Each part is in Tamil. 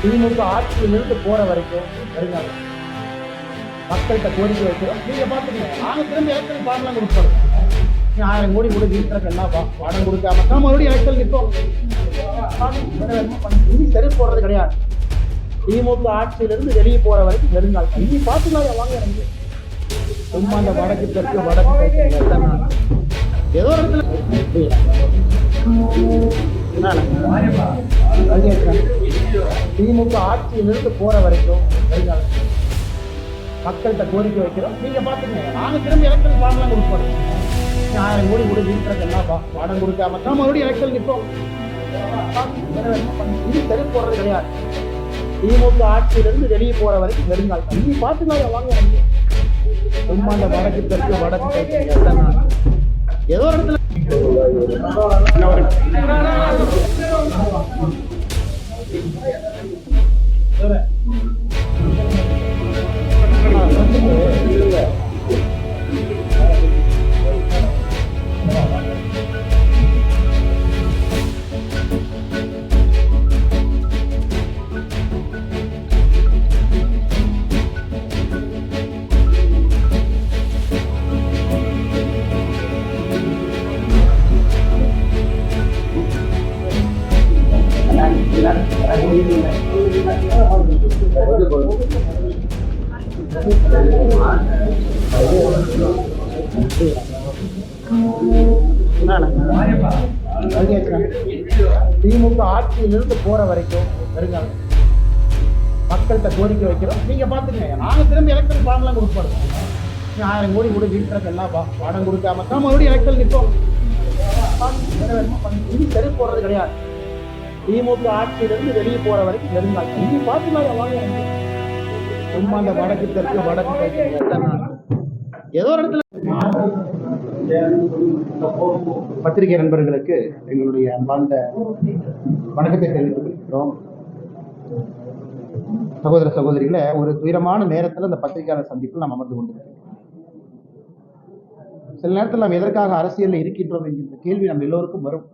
திமுக ஆட்சியிலிருந்து போற வரைக்கும் வருங்காலம் மக்கள்கிட்ட கோரிக்கை வைக்கிறோம் நீங்க பாத்துக்கங்க நாங்க திரும்ப ஏற்கனவே பாடலாம் கொடுப்போம் ஆயிரம் கோடி கூட வீட்டுக்கு என்ன பாடம் கொடுக்காம தான் மறுபடியும் எலெக்ஷன் நிற்போம் இனி சரி போடுறது கிடையாது திமுக ஆட்சியிலிருந்து வெளியே போற வரைக்கும் நெருங்கால் இனி பார்த்துக்கலாம் வாங்க எனக்கு சும்மா அந்த வடக்கு தெற்கு வடக்கு ஏதோ இடத்துல திமுக ஆட்சியிலிருந்து போற வரைக்கும் மக்கள்கிட்ட கோரிக்கை வைக்கிறோம் நீங்க பாத்துக்கங்க நாங்க திரும்ப எலெக்ஷன் வாங்கலாம் கொடுப்போம் ஆயிரம் கோடி கூட வீட்டுக்கு என்ன கொடுக்காம தான் மறுபடியும் எலெக்ஷன் நிற்போம் இது சரி போடுறது கிடையாது திமுக ஆட்சியிலிருந்து வெளியே போற வரைக்கும் நெருங்கால் இனி பார்த்துக்கலாம் வாங்க எனக்கு. சும்மா அந்த வடக்கு தெற்கு வடக்கு தெற்கு நாள்? ஏதோ ஒரு இடத்துல அது ஆட்சியிலிருந்து போற வரைக்கும் வருங்காலம் மக்கள்கிட்ட கோரிக்கை வைக்கிறோம். நீங்க பாத்துக்கங்க. நாங்க திரும்பி எலெக்ஷன் ஃபார்ம்லாம் கொடுப்போம். நீ ஆயிரம் கோடி கூட வீட்டுக்கு எல்லாம் பா பணம் கொடுக்காம தான் மறுபடியும் எலெக்ஷன் நிற்போம் இனி தெரு போடுறது கிடையாது. திமுக ஆட்சியிலிருந்து வெளியே போற வரைக்கும் நெருங்கால் இனி பார்த்துக்கலாம் வாங்க. எனக்கு. சும்மா அந்த வடக்கு தெற்கு வடக்கு ஏதோ ஒரு இடத்துல பத்திரிகை நண்பர்களுக்கு எங்களுடைய அன்பார்ந்த வணக்கத்தை தெரிவித்துக் கொள்கிறோம் சகோதர சகோதரிகளை ஒரு துயரமான நேரத்தில் இந்த பத்திரிகையாளர் சந்திப்பில் நாம் அமர்ந்து கொண்டிருக்கிறோம். சில நேரத்தில் நாம் எதற்காக அரசியலில் இருக்கின்றோம் என்கின்ற கேள்வி நம்ம எல்லோருக்கும் வரும்.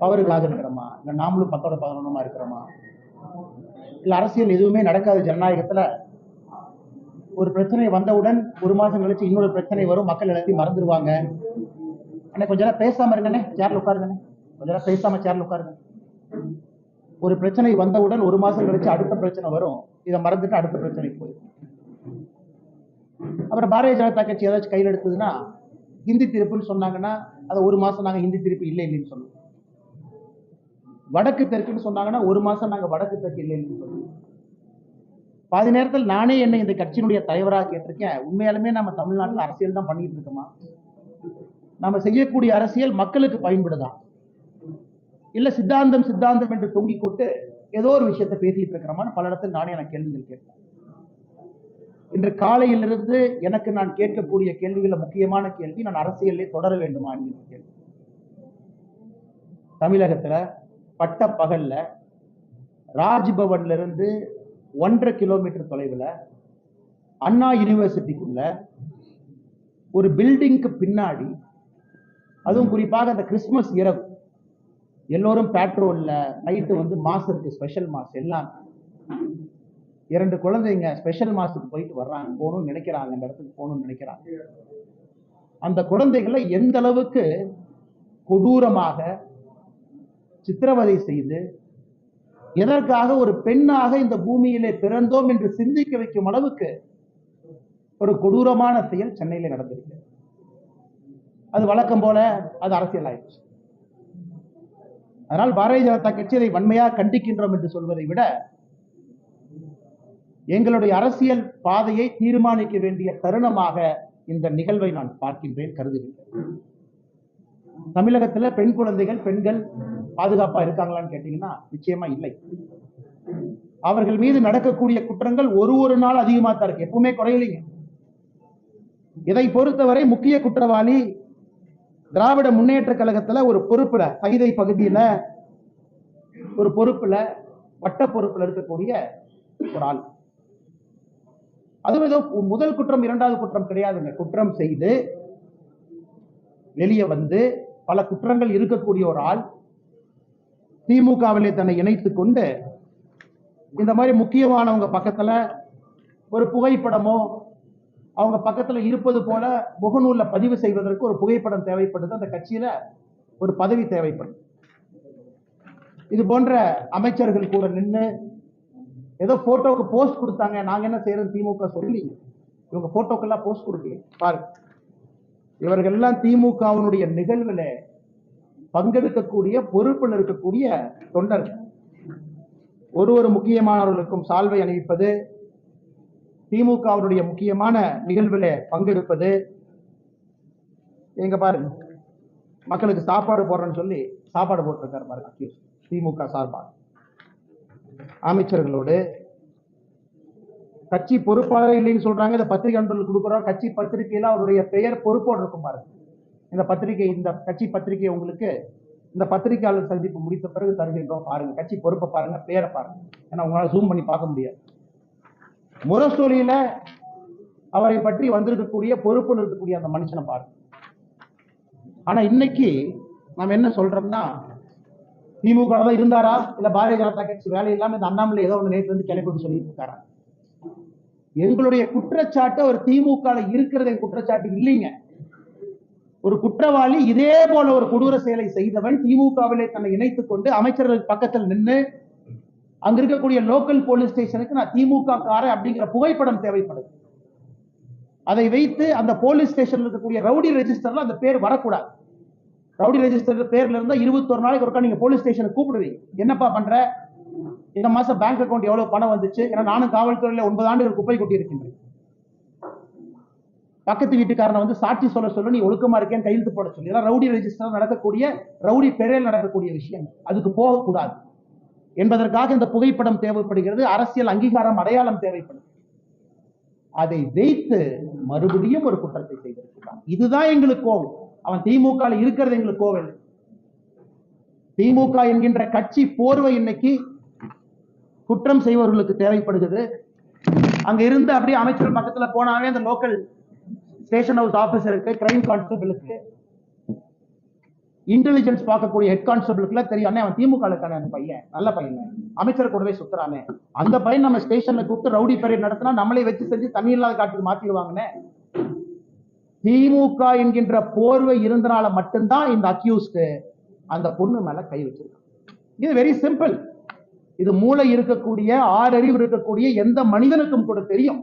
பவர்களாக இருக்கிறோமா? இல்லை நாமளும் பத்தோட பதினொன்றுமா இருக்கிறோமா? இல்லை அரசியல் எதுவுமே நடக்காத ஜனநாயகத்துல ஒரு பிரச்சனை வந்தவுடன் ஒரு மாசம் கழிச்சு இன்னொரு பிரச்சனை வரும் மக்கள் எல்லாத்தையும் மறந்துடுவாங்க அண்ணே கொஞ்ச நேரம் பேசாம இருங்கண்ணே சேர்ல உட்காருங்கண்ணே. கொஞ்ச நேரம் பேசாம சேர்ல உட்காருங்க. ஒரு பிரச்சனை வந்தவுடன் ஒரு மாசம் கழிச்சு அடுத்த பிரச்சனை வரும். இதை மறந்துட்டு அடுத்த பிரச்சனைக்கு போயிடும். அப்புறம் பாரதிய ஜனதா கட்சி ஏதாச்சும் கையில் எடுத்ததுன்னா ஹிந்தி திருப்புன்னு சொன்னாங்கன்னா அதை ஒரு மாசம் நாங்க ஹிந்தி திருப்பு இல்லை இல்லைன்னு சொல்லுவோம். வடக்கு தெற்குன்னு சொன்னாங்கன்னா ஒரு மாசம் நாங்க வடக்கு தெற்கு இல்லைன்னு சொல்லுவோம். பாதி நேரத்தில் நானே என்னை இந்த கட்சியினுடைய தலைவராக கேட்டிருக்கேன் உண்மையாலுமே நம்ம தமிழ்நாட்டில் அரசியல் தான் பண்ணிட்டு இருக்கோமா? நம்ம செய்யக்கூடிய அரசியல் மக்களுக்கு பயன்படுதா? இல்லை சித்தாந்தம் சித்தாந்தம் என்று தொங்கிக் கொண்டு ஏதோ ஒரு விஷயத்தை பேசிட்டு இருக்கிறோமான்னு பல இடத்தில் நானே எனக்கு கேள்விகள் கேட்டேன் இன்று காலையிலிருந்து எனக்கு நான் கேட்கக்கூடிய கேள்விகளில் முக்கியமான கேள்வி நான் அரசியலே தொடர வேண்டுமா என்கிற கேள்வி. தமிழகத்தில் பட்ட பகல்ல ராஜ்பவன்ல இருந்து ஒன்றரை கிலோமீட்டர் தொலைவில் அண்ணா யூனிவர்சிட்டிக்குள்ள ஒரு பில்டிங்க்கு பின்னாடி அதுவும் குறிப்பாக அந்த கிறிஸ்மஸ் இரவு எல்லோரும் பேட்ரோலில் நைட்டு வந்து மாஸ் இருக்கு ஸ்பெஷல் மாஸ் எல்லாம். இரண்டு குழந்தைங்க ஸ்பெஷல் மாஸுக்கு போயிட்டு வர்றாங்க போகணும்னு நினைக்கிறாங்க அந்த இடத்துக்கு போகணும்னு நினைக்கிறாங்க. அந்த குழந்தைகளை எந்த அளவுக்கு கொடூரமாக சித்திரவதை செய்து எதற்காக ஒரு பெண்ணாக இந்த பூமியிலே பிறந்தோம் என்று சிந்திக்க வைக்கும் அளவுக்கு ஒரு கொடூரமான செயல் சென்னையில நடந்திருக்கு. அது வழக்கம் போல அது அரசியல் ஆயிடுச்சு. அதனால் பாரதிய ஜனதா கட்சி இதை வன்மையாக கண்டிக்கின்றோம் என்று சொல்வதை விட எங்களுடைய அரசியல் பாதையை தீர்மானிக்க வேண்டிய தருணமாக இந்த நிகழ்வை நான் பார்க்கின்றேன் கருதுகின்றேன். தமிழகத்தில் பெண் குழந்தைகள் பெண்கள் பாதுகாப்பா இருக்காங்களான்னு கேட்டீங்கன்னா நிச்சயமா இல்லை. அவர்கள் மீது நடக்கக்கூடிய குற்றங்கள் ஒரு ஒரு நாள் அதிகமா தான் இருக்கு. எப்பவுமே குறையலைங்க. இதை பொறுத்தவரை முக்கிய குற்றவாளி திராவிட முன்னேற்ற கழகத்துல ஒரு பொறுப்புல கைதை பகுதியில ஒரு பொறுப்புல வட்ட பொறுப்புல இருக்கக்கூடிய ஒரு ஆள். அதுவும் ஏதோ முதல் குற்றம் இரண்டாவது குற்றம் கிடையாதுங்க. குற்றம் செய்து வெளியே வந்து பல குற்றங்கள் இருக்கக்கூடிய ஒரு ஆள். திமுகவிலே தன்னை இணைத்து கொண்டு இந்த மாதிரி முக்கியமானவங்க பக்கத்துல ஒரு புகைப்படமோ அவங்க பக்கத்துல இருப்பது போல முகநூல்ல பதிவு செய்வதற்கு ஒரு புகைப்படம் தேவைப்படுது. அந்த கட்சியில ஒரு பதவி தேவைப்படும். இது போன்ற அமைச்சர்கள் கூட நின்று ஏதோ போட்டோவுக்கு போஸ்ட் கொடுத்தாங்க. நாங்க என்ன செய்யறது திமுக சொல்லி இவங்க போட்டோக்கெல்லாம் போஸ்ட் கொடுக்கல பாருங்க. இவர்கள் எல்லாம் திமுகவினுடைய நிகழ்வுல பங்கெடுக்கக்கூடிய பொறுப்பில் இருக்கக்கூடிய தொண்டர்கள். ஒரு ஒரு முக்கியமானவர்களுக்கும் சால்வை அணிவிப்பது திமுகவினுடைய முக்கியமான நிகழ்வில் பங்கெடுப்பது. எங்க பாருங்க. மக்களுக்கு சாப்பாடு போடுறேன்னு சொல்லி சாப்பாடு போட்டிருக்காரு பாருங்க திமுக சார்பாக. அமைச்சர்களோடு. கட்சி பொறுப்பாளர் இல்லைன்னு சொல்றாங்க இந்த பத்திரிகை அன்பர்கள் கொடுக்குறோம். கட்சி பத்திரிகையில அவருடைய பெயர் பொறுப்போடு இருக்கும் பாருங்க. இந்த பத்திரிகை இந்த கட்சி பத்திரிகை உங்களுக்கு இந்த பத்திரிகையாளர் சந்திப்பு முடித்த பிறகு தருகின்றோம் பாருங்க. கட்சி பொறுப்பை பாருங்க பேரை பாருங்க. ஏன்னா உங்களால் ஜூம் பண்ணி பார்க்க முடியாது. முரசொலியில அவரை பற்றி வந்திருக்கக்கூடிய பொறுப்புன்னு இருக்கக்கூடிய அந்த மனுஷனை பாருங்க. ஆனா இன்னைக்கு நம்ம என்ன சொல்றோம்னா திமுக தான் இருந்தாரா? இல்ல பாரதிய ஜனதா கட்சி வேலை இல்லாம இந்த அண்ணாமலை ஏதோ ஒன்று நேற்று வந்து கிளப்பி சொல்லிட்டு இருக்காரா? எங்களுடைய குற்றச்சாட்டு அவர் திமுக இருக்கிறத குற்றச்சாட்டு இல்லைங்க. ஒரு குற்றவாளி இதே போல ஒரு கொடூர செயலை செய்தவன் திமுகவிலே தன்னை இணைத்துக் கொண்டு அமைச்சர்கள் பக்கத்தில் நின்று அங்க இருக்கக்கூடிய லோக்கல் போலீஸ் ஸ்டேஷனுக்கு நான் திமுக காரன் அப்படிங்கிற புகைப்படம் தேவைப்படுது. அதை வைத்து அந்த போலீஸ் ஸ்டேஷன்ல இருக்கக்கூடிய ரவுடி ரெஜிஸ்டர்ல அந்த பேர் வரக்கூடாது. ரவுடி ரெஜிஸ்டர் பேர்ல இருந்தா இருபத்தொரு நாளைக்கு ஒருக்கா நீங்க போலீஸ் ஸ்டேஷனுக்கு கூப்பிடுவீங்க. என்னப்பா பண்ற? இந்த மாசம் பேங்க் அக்கௌண்ட் எவ்வளவு பணம் வந்துச்சு? ஏன்னா நானும் காவல்துறையில ஒன்பது ஆண்டுகள் குப்பை கொட்டி இருக்கின்றேன் பக்கத்து வீட்டுக்காரனை வந்து சாட்சி சொல்ல சொல்ல நீ ஒழுக்கமா இருக்கேன்னு கையெழுத்து போட சொல்லி. ரவுடி ரெஜிஸ்டர் நடக்கக்கூடிய ரவுடி பெயரில் நடக்கக்கூடிய விஷயம் அதுக்கு போகக்கூடாது. என்பதற்காக இந்த புகைப்படம் தேவைப்படுகிறது. அரசியல் அங்கீகாரம் அடையாளம் தேவைப்படுது அதை வைத்து மறுபடியும் ஒரு குற்றத்தை செய்திருக்கிறான். இதுதான் எங்களுக்கு கோவம். அவன் திமுக இருக்கிறது எங்களுக்கு கோவம் திமுக என்கின்ற கட்சி போர்வை இன்னைக்கு குற்றம் செய்பவர்களுக்கு தேவைப்படுகிறது. அங்க இருந்து அப்படியே அமைச்சர் பக்கத்துல போனாவே அந்த லோக்கல் ஸ்டேஷன் ஹவுஸ் ஆபீசருக்கு கிரைம் கான்ஸ்டபிளுக்கு இன்டெலிஜென்ஸ் பார்க்கக்கூடிய ஹெட் கான்ஸ்டபிளுக்குல தெரியும். அண்ணே அவன் திமுக அந்த பையன். நல்ல பையன். அமைச்சர் கூடவே சுத்துறானே. அந்த பையன் நம்ம ஸ்டேஷன்ல கூப்பிட்டு ரவுடி பரேட் நடத்தினா நம்மளே வச்சு செஞ்சு தண்ணி இல்லாத காட்டுக்கு மாத்திடுவாங்கண்ணே. திமுக என்கின்ற போர்வை இருந்தனால மட்டும்தான் இந்த அக்யூஸ்டு அந்த பொண்ணு மேல கை வச்சிருக்கான். இது வெரி சிம்பிள் இது மூளை இருக்கக்கூடிய ஆறறிவு இருக்கக்கூடிய எந்த மனிதனுக்கும் கூட தெரியும்.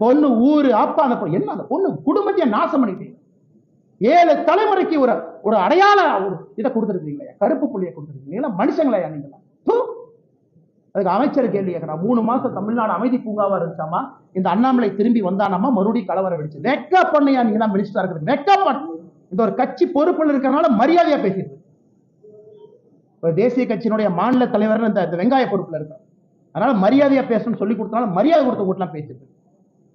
பொண்ணு ஊரு அப்பா அந்த பொண்ணு என்ன அந்த பொண்ணு குடும்பத்தையே நாசம் பண்ணிட்டீங்க ஏழு தலைமுறைக்கு ஒரு ஒரு அடையாள ஒரு இதை கொடுத்துருக்கீங்களா கருப்பு புள்ளியை கொடுத்துருக்கீங்களா மனுஷங்களா நீங்களா? அதுக்கு அமைச்சர் கேள்வி கேட்கிறான் மூணு மாசம் தமிழ்நாடு அமைதி பூங்காவா இருந்துச்சாமா? இந்த அண்ணாமலை திரும்பி வந்தானாமா? மறுபடியும் கலவரம் வெடிச்சு. வெக்க பண்ணையா நீங்க தான் மினிஸ்டரா இருக்கிறது வெக்க பண்ண இந்த ஒரு கட்சி பொறுப்பில் இருக்கிறனால மரியாதையா பேசிடுது ஒரு தேசிய கட்சியினுடைய மாநில தலைவர் இந்த வெங்காய பொறுப்பில் இருக்கார். அதனால மரியாதையா பேசணும்னு சொல்லி கொடுத்தனால மரியாதை கொடுத்த கூட்டலாம் பேசிட்டு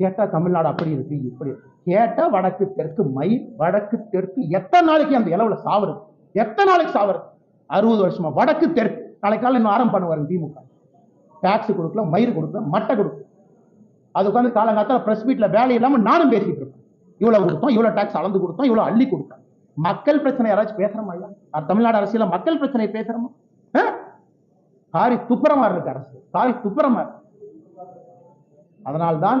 கேட்டால் தமிழ்நாடு அப்படி இருக்கு இப்படி இருக்கு. வடக்கு தெற்கு மயில் வடக்கு தெற்கு எத்தனை நாளைக்கு அந்த இளவில் சாவுறது எத்தனை நாளைக்கு சாவறது அறுபது வருஷமா. வடக்கு தெற்கு. நாளைக்கால இன்னும் ஆரம்பம் பண்ணுவாரு திமுக. டாக்ஸ் கொடுக்கல மயிர் கொடுக்கல மட்டை கொடுக்கல. அது உட்காந்து காலங்காத்தால ப்ரெஸ் வீட்டில் வேலை இல்லாமல் நானும் பேசிட்டு இருப்பேன். இவ்வளோ கொடுத்தோம் இவ்வளோ டாக்ஸ் அளந்து கொடுத்தோம் இவ்வளோ அள்ளி கொடுத்தோம். மக்கள் பிரச்சனை யாராச்சும் பேசுறமா ஐயா தமிழ்நாடு அரசியல மக்கள் பிரச்சனை பேசுகிறோமா காரி துப்புரமா இருக்கு அரசு. காரி துப்புரமா இருக்கு. அதனால்தான்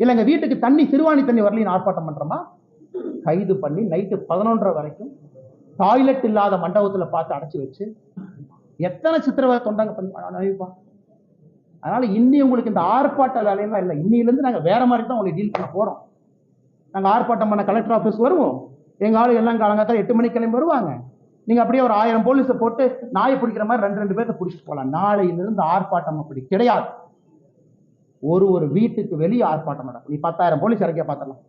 இல்லைங்க வீட்டுக்கு தண்ணி சிறுவாணி தண்ணி வரலைன்னு ஆர்ப்பாட்டம் பண்றோமா? கைது பண்ணி நைட்டு பதினொன்றரை வரைக்கும் டாய்லெட் இல்லாத மண்டபத்தில் பார்த்து அடைச்சி வச்சு எத்தனை சித்திரவதை தொண்டாங்க நினைப்பா அனுப்பிப்பா அதனால இன்னி உங்களுக்கு இந்த ஆர்ப்பாட்ட வேலையெல்லாம் இல்லை இன்னிலேருந்து நாங்கள் வேற மாதிரி தான் உங்களை டீல் பண்ண போகிறோம் நாங்கள் ஆர்ப்பாட்டம் பண்ண கலெக்டர் ஆஃபீஸ் வருவோம். எங்கள் ஆளு எல்லாம் காலங்காத்தால் எட்டு மணி கிளம்பி வருவாங்க. நீங்கள் அப்படியே ஒரு ஆயிரம் போலீஸை போட்டு நாயை பிடிக்கிற மாதிரி ரெண்டு ரெண்டு பேர்த்த பிடிச்சிட்டு போகலாம் நாளையிலிருந்து ஆர்ப்பாட்டம் அப்படி கிடையாது. ஒரு ஒரு வீட்டுக்கு வெளியே ஆர்ப்பாட்டம் நடக்கும். நீ பத்தாயிரம் போலீஸ் இறக்கிய பார்த்தலாம்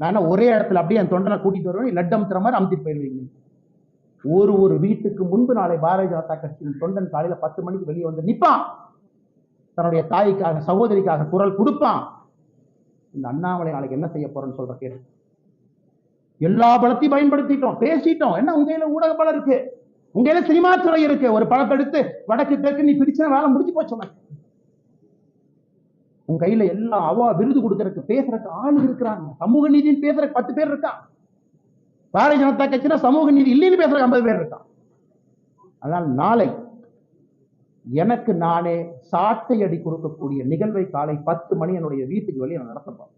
நான் ஒரே இடத்துல அப்படியே என் தொண்டனை கூட்டிட்டு வருவேன் லட்டு அமுத்துற மாதிரி அமுத்திட்டு போயிருவீங்க ஒரு ஒரு வீட்டுக்கு முன்பு நாளை பாரதிய ஜனதா கட்சியின் தொண்டன் காலையில் பத்து மணிக்கு வெளியே வந்து நிற்பான் தன்னுடைய தாய்க்காக சகோதரிக்காக குரல் கொடுப்பான். இந்த அண்ணாமலை நாளைக்கு என்ன செய்ய போறேன்னு சொல்ற கேட்டு எல்லா பலத்தையும் பயன்படுத்திட்டோம் பேசிட்டோம். என்ன உங்க ஊடக பலம் இருக்கு? உங்க சினிமா துறை இருக்கு. ஒரு படத்தை எடுத்து வடக்கு தெற்கு நீ பிரிச்சா வேலை முடிஞ்சு போச்சு உன் கையில எல்லாம் அவா விருது கொடுக்கறதுக்கு பேசுறதுக்கு ஆள் இருக்கிறாங்க. சமூக நீதினு பேசுற பத்து பேர் இருக்கா? பாரதிய ஜனதா கட்சினா சமூக நீதி இல்லைன்னு பேசுற ஐம்பது பேர் இருக்கான் அதனால் நாளை எனக்கு நானே சாட்டை அடி கொடுக்கக்கூடிய நிகழ்வை காலை பத்து மணி என்னுடைய வீட்டுக்கு வெளியே நான் நடத்தப்போம்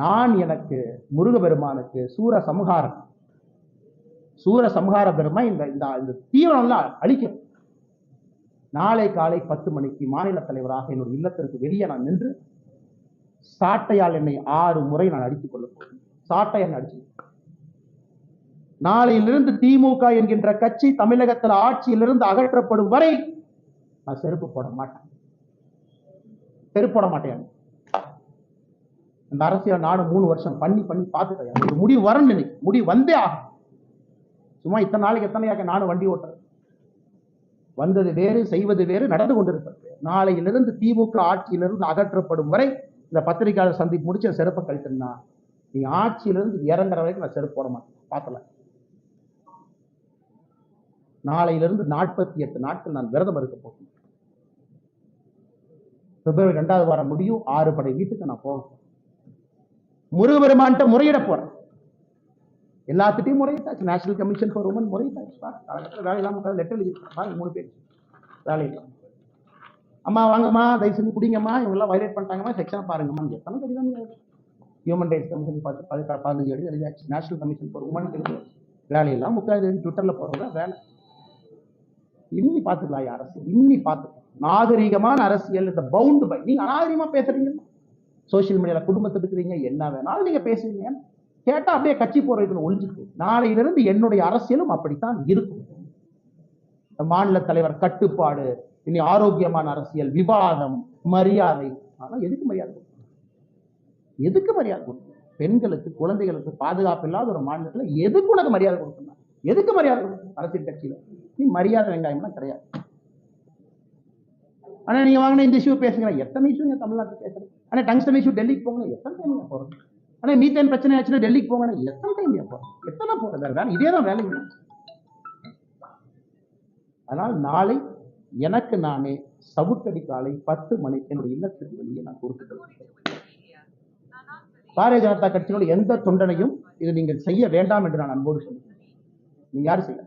நான் எனக்கு முருகபெருமானுக்கு சூர சமகாரம் சூர சமகார பெருமை இந்த இந்த இந்த தீவிரம்லாம் அழிக்கும். நாளை காலை பத்து மணிக்கு மாநில தலைவராக என்னுடைய இல்லத்திற்கு வெளியே நான் நின்று சாட்டையால் என்னை ஆறு முறை நான் அடித்துக் கொள்ள போகிறேன். சாட்டை என்னை அடிச்சு நாளையிலிருந்து திமுக என்கின்ற கட்சி தமிழகத்தில் ஆட்சியிலிருந்து அகற்றப்படும் வரை நான் செருப்பு போட மாட்டேன். செருப்பு போட மாட்டேன். இந்த அரசியல் நாடு மூணு வருஷம் பண்ணி பண்ணி பார்த்துட்டேன். ஒரு முடிவு வரணும் இன்னைக்கு முடிவு வந்தே ஆகும் சும்மா இத்தனை நாளைக்கு எத்தனையாக நானும் வண்டி ஓட்டுறேன் வந்தது வேறு செய்வது வேறு நடந்து கொண்டிருக்கிறது நாளையிலிருந்து திமுக ஆட்சியிலிருந்து அகற்றப்படும் வரை இந்த பத்திரிகையாளர் சந்திப்பு முடிச்சு செருப்பை கழித்தேன்னா நீ ஆட்சியிலிருந்து இறங்குற வரைக்கும் நான் செருப்பு போட மாட்டேன். பார்த்தல நாளையிலிருந்து நாற்பத்தி எட்டு நாட்கள் நான் விரதம் இருக்க போகிறேன். பிப்ரவரி ரெண்டாவது வாரம் முடியும் ஆறு படை வீட்டுக்கு நான் போவேன் முருகபெருமான்கிட்ட முறையிட போறேன். எல்லாத்துட்டையும் முறையிட்டாச்சு. நேஷனல் கமிஷன் ஃபார் உமன் முறையிட்டாச்சு. காலகட்டத்தில் வேலை இல்லாமல் லெட்டர் எழுதிருக்காங்க மூணு பேர். வேலை இல்லாம அம்மா வாங்கம்மா தயவு செஞ்சு குடிங்கம்மா இவங்கெல்லாம் வயலேட் பண்ணிட்டாங்கம்மா செக்ஷனை பாருங்கம்மா எத்தனை கடிதம் ஹியூமன் ரைட்ஸ் கமிஷன் பார்த்து பதி- பதினஞ்சு எழுதி எழுதியாச்சு. நேஷனல் கமிஷன் ஃபார் உமன் வேலையெல்லாம் முக்காது ட்விட்டரில் போகிறவங்க வேலை. இன்னி பார்த்துக்கலாம் அரசு. இன்னி பார்த்துக்கலாம். நாகரீகமான அரசியல். இந்த பவுண்டு பை நீங்கள் அநாகரிகமா பேசுறீங்க. சோஷியல் மீடியாவில் குடும்பத்தை எடுக்கிறீங்க. என்ன வேணாலும் நீங்க பேசுவீங்க. கேட்டா அப்படியே கட்சி போற இதுல ஒழிஞ்சுக்கு நாளையிலிருந்து என்னுடைய அரசியலும் அப்படித்தான் இருக்கும். இந்த மாநில தலைவர் கட்டுப்பாடு இனி ஆரோக்கியமான அரசியல் விவாதம் மரியாதை. ஆனா எதுக்கு மரியாதை எதுக்கு மரியாதை கொடுக்கணும்? பெண்களுக்கு குழந்தைகளுக்கு பாதுகாப்பு இல்லாத ஒரு மாநிலத்தில் எதுக்கு உனக்கு மரியாதை கொடுக்கணும்? எதுக்கு மரியாதை கொடுக்கணும்? அரசியல் கட்சியில. நீ மரியாதை வெங்காயம்லாம் கிடையாது. ஆனால் நீங்கள் வாங்கின இந்த இஷ்யூ பேசுங்க. எத்தனை இஷ்யூ நீங்கள் தமிழ்நாட்டில் பேசுகிறேன் ஆனால் டங்ஸ்டன் இஷ்யூ டெல்லிக்கு போங்க எத்தனை டைம் போகிறோம் ஆனால் மீத்தேன் பிரச்சனை ஆச்சுன்னா டெல்லிக்கு போங்க எத்தனை டைம் போறோம் எத்தனை போகிறது வேற வேலை இதே தான் வேலை. அதனால் நாளை எனக்கு நானே சவுக்கடி காலை பத்து மணிக்கு என்னுடைய இல்லத்துக்கு வெளியே நான் கொடுத்துட்டு பாரதிய ஜனதா கட்சியோட எந்த தொண்டனையும் இது நீங்கள் செய்ய வேண்டாம் என்று நான் அன்போடு சொல்லுகிறேன் நீங்க யாரும் செய்யல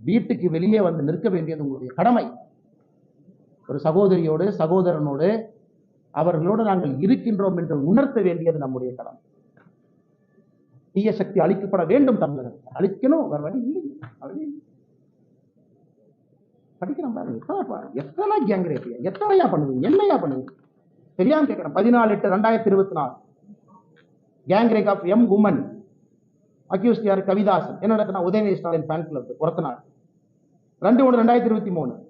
வீட்டுக்கு வெளியே வந்து நிற்க வேண்டியது உங்களுடைய கடமை. ஒரு சகோதரியோடு சகோதரனோடு அவர்களோடு நாங்கள் இருக்கின்றோம் என்று உணர்த்த வேண்டியது நம்முடைய கடமை தீய சக்தி அழிக்கப்பட வேண்டும் தமிழகத்தில் அழிக்கணும் வேற வழி இல்லை. வழி படிக்கிறோம் பாருங்க. எத்தனை பா- எத்தனை கேங் ரேப் எத்தனையா பண்ணுவீங்க? என்னையா பண்ணுவீங்க? தெரியாம கேட்கிறேன். பதினாலு எட்டு ரெண்டாயிரத்தி இருபத்தி நாலு. Gang rape of M woman accused யார்? கவிதாசன். என்ன நடக்குன்னா உதயநிதி ஸ்டாலின் ஃபேன் கிளப் ஒருத்தனார். ரெண்டு ஒன்று ரெண்டாயிரத்தி இருபத்தி மூணு.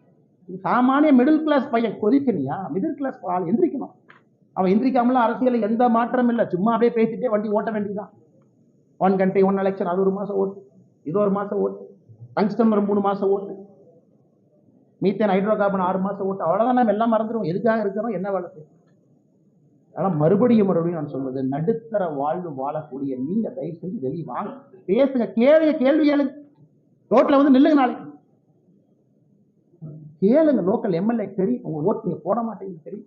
சாமானிய மிடில் கிளாஸ் பையன் கொதிக்கணியா மிடில் கிளாஸ் ஆள் எந்திரிக்கணும். அவன் எந்திரிக்காமல அரசியல் எந்த மாற்றம் இல்லை. சும்மா அப்படியே பேசிட்டே வண்டி ஓட்ட வேண்டியதுதான். ஒன் கண்ட்ரி ஒன் எலெக்ஷன் அது ஒரு மாதம் ஓட்டு. இது ஒரு மாதம் ஓட்டு. டங்ஸ்டன் ஒரு மூணு மாதம் ஓட்டு. மீத்தேன் ஹைட்ரோ கார்பன் ஆறு மாதம் ஓட்டு. அவ்வளோதான் நம்ம எல்லாம் மறந்துடும் எதுக்காக இருக்கிறோம்? என்ன வேலை செய்யணும் மறுபடியும் மறுபடியும் நான் சொல்வது நடுத்தர வாழ்வு வாழக்கூடிய நீங்கள் தயவு செஞ்சு வெளியே வாங்க. பேசுங்க கேளுங்க கேள்வி கேளுங்க. ரோட்டில் வந்து நில்லுங்க நாளைக்கு. கேளுங்க லோக்கல் எம்எல்ஏ சரி உங்க ஓட்டு நீங்க போட மாட்டேங்குது சரி.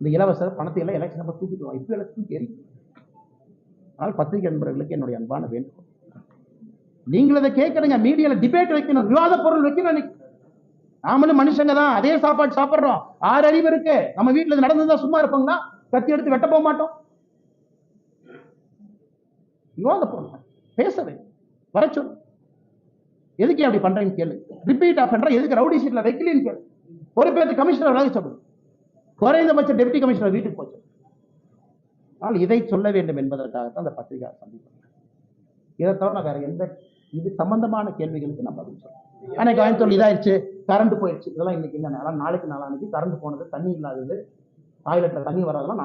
இந்த இலவச பணத்தை எல்லாம் எலெக்ஷன் நம்ம தூக்கிட்டு இப்போ எலெக்ஷன் சரி. அதனால் பத்திரிகை நண்பர்களுக்கு என்னுடைய அன்பான வேண்டுகோள். நீங்கள் இதை கேட்கறீங்க மீடியால டிபேட் வைக்கணும் விவாத பொருள் வைக்கணும் நாமளும் மனுஷங்க தான். அதே சாப்பாடு சாப்பிட்றோம். ஆறு அறிவு இருக்கு. நம்ம வீட்டில் இது நடந்ததா சும்மா இருப்பாங்களா? கத்தி எடுத்து வெட்ட போக மாட்டோம். விவாத பொருள். பேசவே வர சொல்லு. எதுக்கு அப்படி பண்றீங்க கேளு. ரிப்பீட் ஆஃப் எதுக்கு ரவுடி சீட்ல வைக்கலன்னு கேளு. ஒரு பேருக்கு கமிஷனர் வேலை சொல்லு. குறைந்தபட்ச டெப்டி கமிஷனர் வீட்டுக்கு போச்சு. ஆனால் இதை சொல்ல வேண்டும் என்பதற்காகத்தான் அந்த பத்திரிகை சந்திப்பாங்க இதை தவிர நான் வேற எந்த இது சம்பந்தமான கேள்விகளுக்கு நான் பதில் சொல்றேன் அன்னைக்கு கோயம்புத்தூர் இதாயிருச்சு. கரண்ட் போயிடுச்சு இதெல்லாம் இன்னைக்கு இல்லை நாளைக்கு நாளானைக்கு கரண்ட் போனது தண்ணி இல்லாதது டாய்லெட்டில் தண்ணி வராதெல்லாம்